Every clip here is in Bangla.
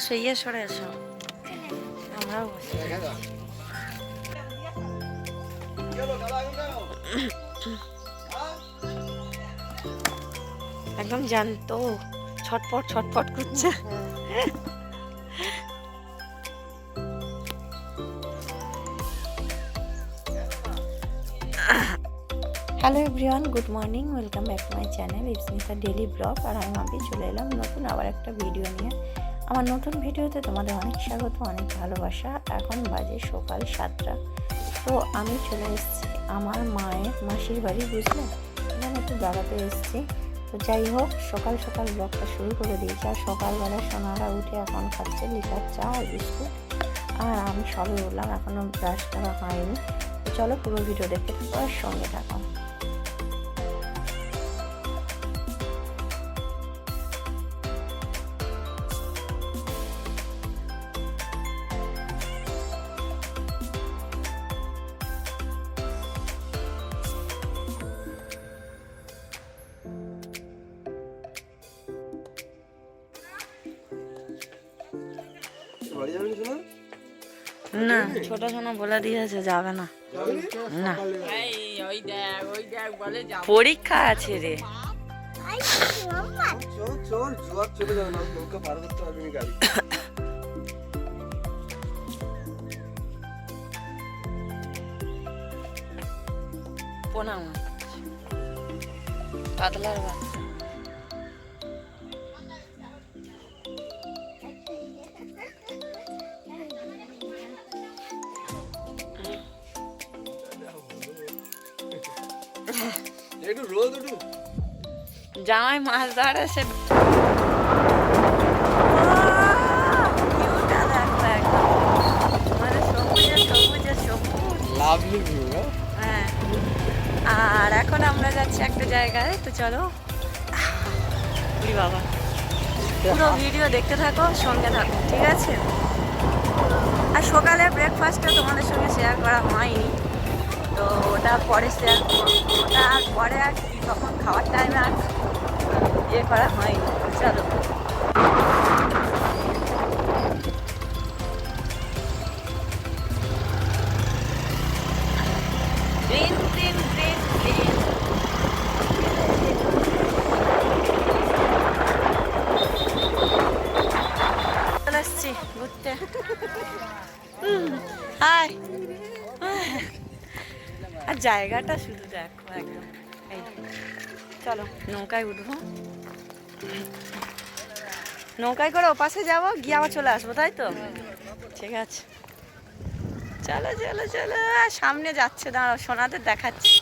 এসো ইয়ে সরে এসো আমরাও বসি একদম জানতো ছটপট ছটপট করছে। Hello everyone good morning welcome back to my channel Ipsmita daily vlog আর আমি মাপি চলে এলাম নতুন আবার একটা ভিডিও নিয়ে। আমার নতুন ভিডিওতে তোমাদের অনেক স্বাগত, অনেক ভালোবাসা। এখন বাজে সকাল সাতটা। তো আমি চলে এসেছি আমার মায়ের মাসির বাড়ি, বুঝলে? এখানে একটু বেড়াতে এসেছি। তো যাই হোক, সকাল সকাল ব্লগটা শুরু করে দিয়েছি। আর সকালবেলা সোনারা উঠে এখন খাচ্ছে লিটার চা আর বিস্কুট। আর আমি সবে উঠলাম এখনও ব্রাশ করা হয়নি। চলো পুরো ভিডিও দেখতে আর সঙ্গে থাকো। বাড়ি যাবেন শোনা না ছোট সোনা বলে দিয়েছে যাবে না। না? পরীক্ষা আছে রে। চল চল জোয়ার জামাই মাছ ধরে সে মানে হ্যাঁ। আর এখন আমরা যাচ্ছি একটা জায়গায় তো চলো। বাবা। পুরো ভিডিও দেখতে থাকো সঙ্গে থাকো ঠিক আছে? আর সকালে ব্রেকফাস্টটা তোমাদের সঙ্গে শেয়ার করা হয়নি। তো ওটা পরে শেয়ার করব। ওটা পরে আর কি তখন খাওয়ার টাইমে আর ইয়ে করা হয়নি। চলো। গ্রিন গ্রিন গ্রিন গ্রিন চলে ঘুরতে। আর জায়গাটা শুধু দেখো একদম। চলো, নৌকায় উঠবো। নৌকায় করে ওপাশে যাব গিয়ে আবার চলে আসব তাই তো? ঠিক আছে। চলো চলো চলো আর সামনে যাচ্ছে দাঁড়াও সোনাদের দেখাচ্ছি।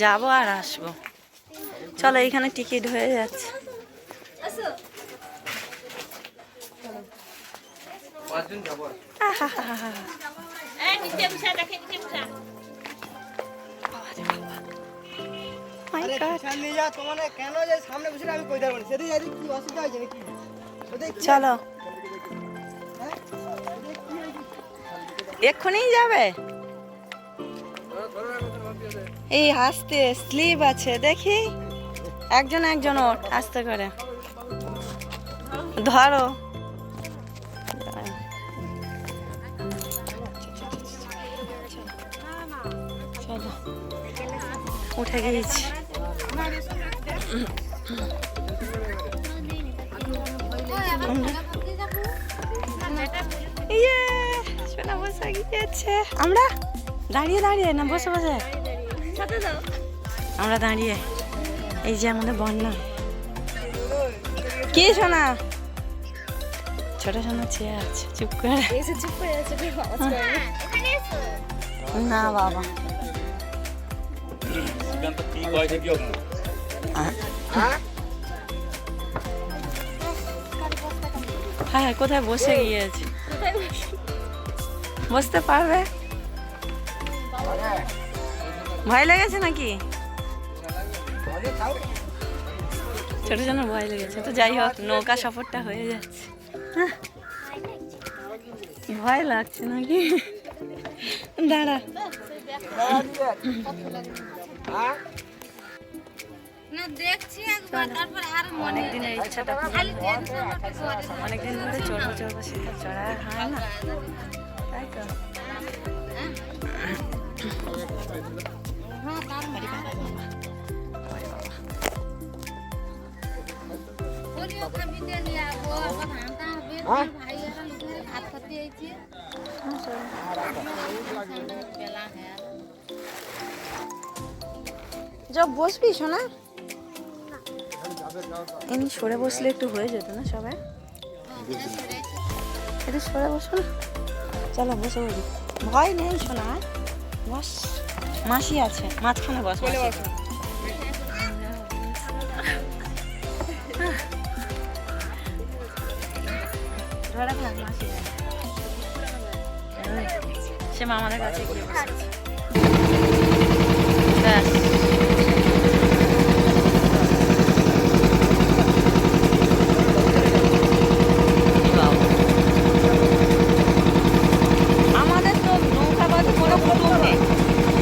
যাব আর আসব। চলো এইখানে টিকিট হয়ে যাচ্ছে। চলো। হ্যাঁ? এক্ষুনি যাবে? এই হাসতে স্লিপ আছে দেখি। একজন একজন ওঠ আস্তে করে। ধরো। উঠে গিয়েছি। ইয়ে সোনা বসে গিয়েছে। আমরা? দাঁড়িয়ে দাঁড়িয়ে না বসে বসে। আমরা দাঁড়িয়ে। এই যে আমাদের বন্যা। কি সোনা? ছোট সোনা চেয়ে আছে চুপ করে। না বাবা। হ্যাঁ? কোথায় বসে গিয়েছে? বসতে পারবে? ভয় লেগেছে নাকি? ছোট জন ভয় লেগেছে। তো যাই হোক নৌকা সফরটা হয়ে যাচ্ছে। হ্যাঁ। ভয় লাগছে নাকি? দাঁড়া। হ্যাঁ? দেখছি একবার তারপর আর অনেক দিনের ইচ্ছাটা খালি টেনশন হচ্ছে ঘরে ধরে চড়বো চড়বো সেটা চড়া হয় না। তাই তো। হ্যাঁ হ্যাঁ? যা বসবি শোনা এমনি সরে বসলে একটু হয়ে যেত না সবাই? একটু সরে বসো না। চলো, বসে বলি ভয় নেই শোনা বস। মাসি আছে, মাঝখানে বস, মাসি। সে মামাদের কাছে গিয়ে আমাদের তো নৌকা বাদে কোনো কুটুম নেই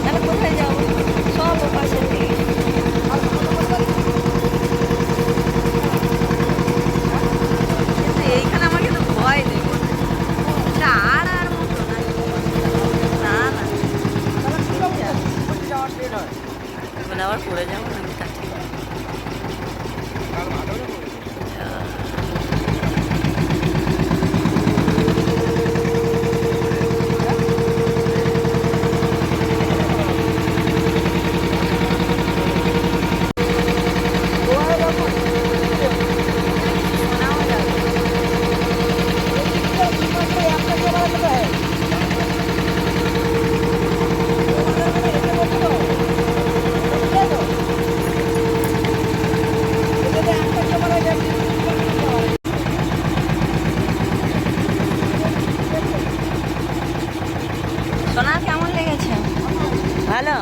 তাহলে কোথায় যাব সব ওপাশে থেকে কিন্তু এইখানে আমাকে তো ভয় দেবে এটা আর আর মতো না না না বলে আবার পড়ে যাব নাকি তা ঠিক নেই। শোনাও যাবে। সোনা কেমন লেগেছে ভালো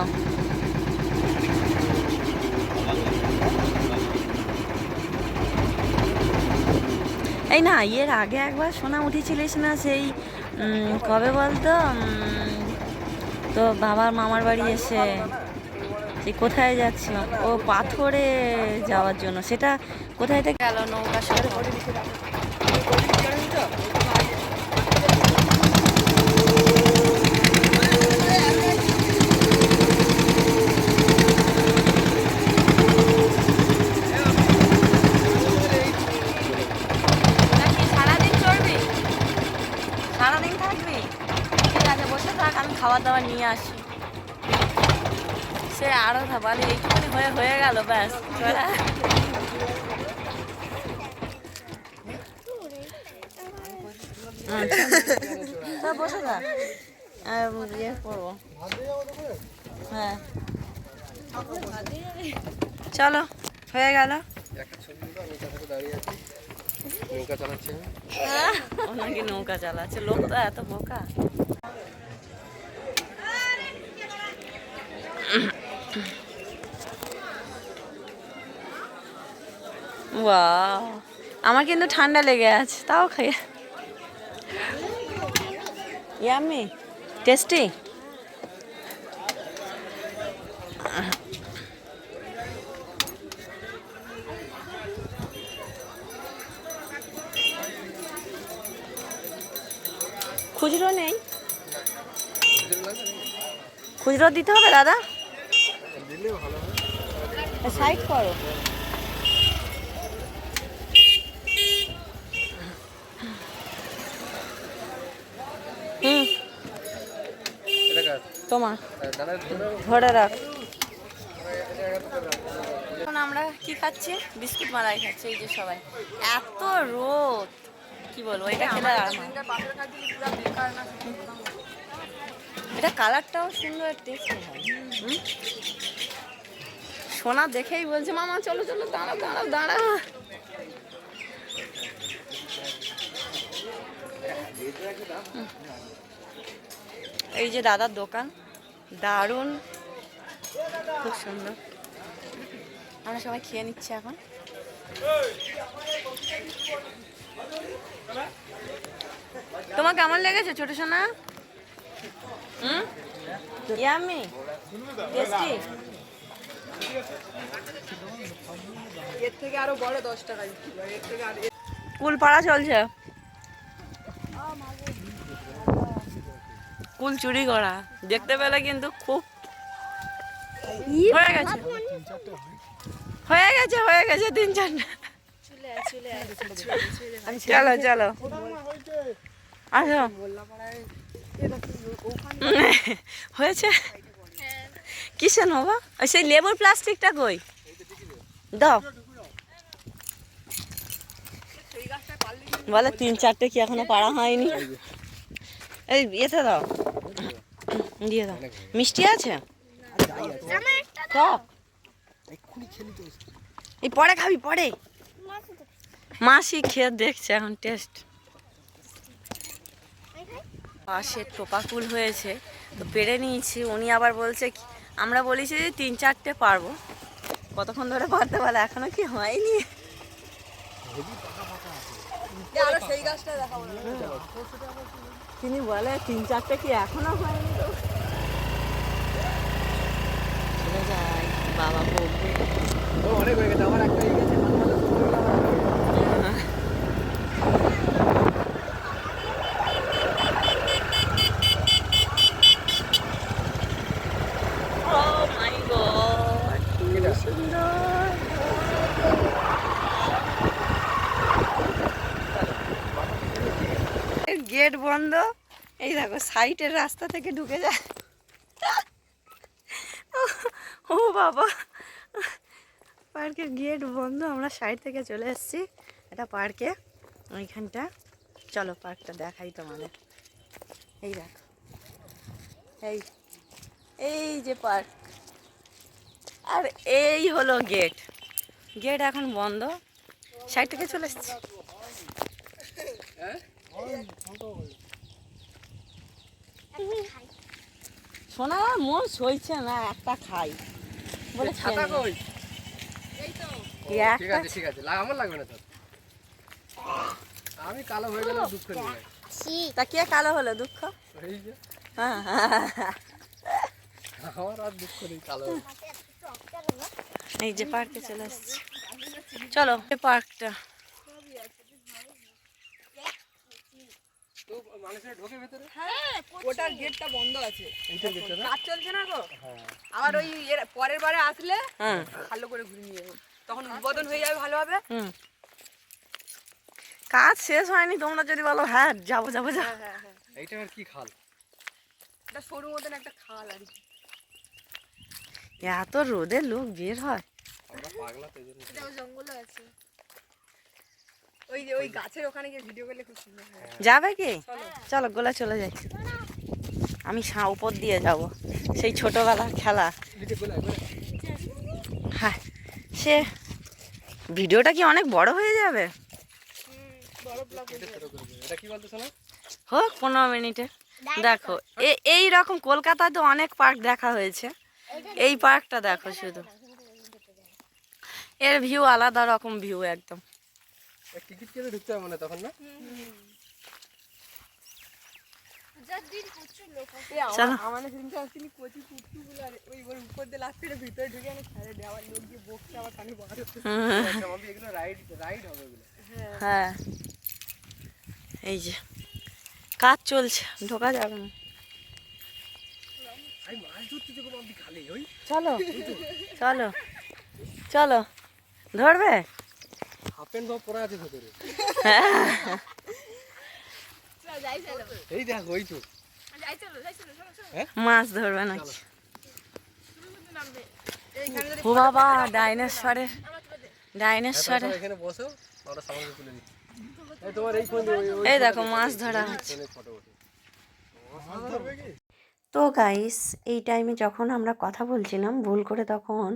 এই না এর আগে একবার সোনা উঠেছিলিস না সেই কবে বলতো? তো বাবার মামার বাড়ি এসে সেই কোথায় যাচ্ছিল ও পাথরে যাওয়ার জন্য, সেটা কোথায় থেকে গেল নৌকা সরে নাকি সারাদিন চড়বি সারাদিন থাকবি ঠিক আছে বসে থাক আমি খাবার দাবার নিয়ে আসি। সে আরও থাকবে এইটুকুনি হয়ে হয়ে গেল ব্যাস। চলা। আচ্ছা। বসে থাক। আর ইয়ে করব। হ্যাঁ। চলো হয়ে গেল। নৌকা চালাচ্ছে নৌকা চালাচ্ছে। লোক তো এত বোকা। আমার কিন্তু ঠান্ডা লেগে আছে, তাও খাই। ইয়ামি টেস্টি খুচরো নেই? খুচরো দিতে হবে, দাদা? দিলে ভালো হয়। সাইড করো। হুম। এটা তোমার। ধরে রাখ। এখন আমরা কি খাচ্ছি? বিস্কুট মালাই খাচ্ছি এই যে সবাই। এত রোদ। কি বলব এটা খেলে এটা কালারটাও সুন্দর টেস্টি হয়। হুম? সোনা দেখেই বলছে, মামা, চলো চলো দাঁড়া দাঁড়াও দাঁড়া এই যে দাদার দোকান, দারুণ। খুব সুন্দর। আমরা সবাই খেয়ে নিচ্ছি এখন। তোমার কেমন লেগেছে ছোট সোনা? হুম? ইয়ামি? টেস্টি এর থেকে আরও বড় দশ টাকা এর থেকে আর কুল পাড়া চলছে। কুল চুরি করা। দেখতে পেলে কিন্তু খুব হয়ে গেছে। হয়ে। গেছে হয়ে গেছে তিন চারটা। চলো চলো আসো। হয়েছে। কিসে নেব ওই সেই লেবুর প্লাস্টিকটা কই? দাও। বলে তিন চারটে কি এখনও পাড়া হয়নি? এই ইয়েতে দাও। দিয়ে দাও। মিষ্টি আছে? এই পরে খাবি, পরে। মাসি খেয়ে দেখছে এখন টেস্ট। পাশে টোপাকুল হয়েছে, তো পেরে নিয়েছি। উনি আবার বলছে কি- আমরা বলেছি যে তিন চারটে পারব। কতক্ষণ ধরে পারতে পারে এখনও কি হয়নি? তিনি বলে তিন চারটে কি এখনও হয়নি তো? বাবা বকবে ও অনেক হয়ে গেছে আমার একটা হয়ে গেছে মাঝে মাঝে সময় হলো আমার। Oh my god! কি এটা? সুন্দর গেট বন্ধ এই দেখো সাইডের রাস্তা থেকে ঢুকে যায়। ও বাবা। পার্কের গেট বন্ধ, আমরা সাইড থেকে চলে এসেছি এটা পার্কে, ওইখানটা। চলো পার্কটা দেখাই তোমাদের। এই দেখো। এই এই যে পার্ক। আর এই হলো গেট। গেট এখন বন্ধ। সাইড থেকে চলে এসেছি। শোনা মন সইছে না একটা খাই। বলে ছাতা কই? এই ঠিক আছে ঠিক আছে। আমার লাগবে না তো। আমি কালো হয়ে গেলে দুঃখ নেই। তা কে কালো হলো দুঃখ? এই যে। হ্যাঁ। আমার আর দুঃখ নেই কালো এই যে পার্কে চলে এসেছি চলো এই পার্কটা। তো মানুষের ঢোকে ভেতরে? ওটার গেটটা বন্ধ আছে। এইটার ভেতরে কাজ চলছে না গো? হ্যাঁ। আবার ওই পরের বারে আসলে ভালো করে ঘুরে নিয়ে তখন উদ্বোধন হয়ে যাবে ভালোভাবে। হুম। কাজ শেষ হয়নি তোমরা যদি বলো হ্যাঁ যাব যাব যাব। হ্যাঁ হ্যাঁ হ্যাঁ। এইটা আর কি খাল? এটা সরু মতন একটা খাল আর কি। এত রোদে লোক বের হয়। জঙ্গল আছে। ওই যে ওই গাছের ওখানে গিয়ে ভিডিও করলে খুব সুন্দর যাবে কি? চলো। গোলা চলে যাই। আমি সা- উপর দিয়ে যাব। সেই ছোটবেলার খেলা। হ্যাঁ সে ভিডিওটা কি অনেক বড় হয়ে যাবে? হোক পনেরো মিনিটে। দেখো এ- এই রকম কলকাতায় তো অনেক পার্ক দেখা হয়েছে। এই পার্কটা দেখো শুধু। এর ভিউ আলাদা রকম ভিউ একদম। টিকিট কেটে ঢুকতে হবে মনে তখন না? এই হ্যাঁ। যে কাজ চলছে ঢোকা যাবে না। চলো চলো চলো। ধরবে? হাফ প্যান্ট সব পরা আছে ভেতরে চলো যাই চলো এই দেখ ওই তো। যাই চলো যাই চলো চলো চলো মাছ ধরবে নাকি? নামবে এইখানে যদি ও বাবা ডাইনোসরের ডাইনোসরের। সব এখানে বসো আমরা সামনে তুলে দিচ্ছি এই তোমার এই ফোন এই দেখো মাছ ধরা হচ্ছে। তো গাইস এই টাইমে যখন আমরা কথা বলছিলাম ভুল করে তখন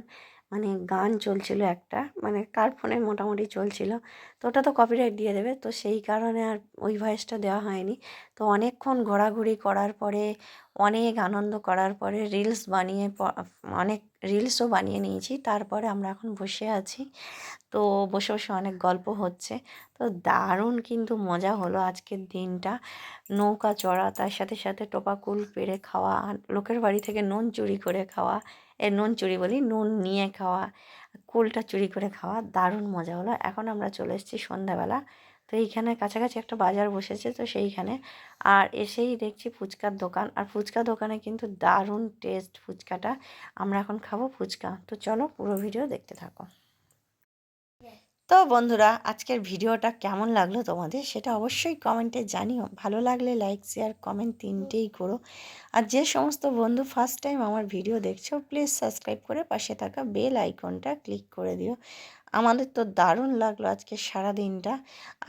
মানে গান চলছিল একটা মানে কার ফোনে মোটামুটি চলছিল। তো ওটা তো কপিরাইট দিয়ে দেবে, তো সেই কারণে আর ওই ভয়েসটা দেওয়া হয়নি। তো অনেকক্ষণ ঘোরাঘুরি করার পরে, অনেক আনন্দ করার পরে রিলস বানিয়ে অনেক রিলসও বানিয়ে নিয়েছি। তারপরে আমরা এখন বসে আছি। তো বসে বসে অনেক গল্প হচ্ছে। তো দারুণ কিন্তু মজা হলো আজকের দিনটা। নৌকা চড়া, তার সাথে সাথে টোপাকুল পেড়ে খাওয়া লোকের বাড়ি থেকে নুন চুরি করে খাওয়া নুন চুরি বলি, নুন নিয়ে খাওয়া, কুলটা চুরি করে খাওয়া দারুণ মজা হলো। এখন আমরা চলে এসেছি সন্ধ্যাবেলা। তো এইখানে কাছাকাছি একটা বাজার বসেছে, তো সেইখানে। আর এসেই দেখছি ফুচকার দোকান। আর ফুচকা দোকানে কিন্তু দারুণ টেস্ট ফুচকাটা। আমরা এখন খাব ফুচকা। তো চলো পুরো ভিডিও দেখতে থাকো। তো বন্ধুরা, আজকের ভিডিওটা কেমন লাগল তোমাদের সেটা অবশ্যই কমেন্টে জানিও। ভালো লাগলে লাইক শেয়ার কমেন্ট তিনটেই করো। আর যে সমস্ত বন্ধু ফার্স্ট টাইম আমার ভিডিও দেখছ প্লিজ সাবস্ক্রাইব করে পাশে থাকা বেল আইকনটা ক্লিক করে দিও। আমাদের তো দারুণ লাগল আজকে সারা দিনটা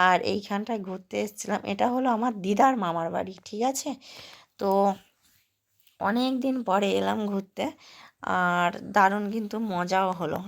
আর এইখানটায় ঘুরতে এসেছিলাম, এটা হলো আমার দিদার মামার বাড়ি, ঠিক আছে? তো অনেক দিন পরে এলাম ঘুরতে, আর দারুণ কিন্তু মজাও হলো।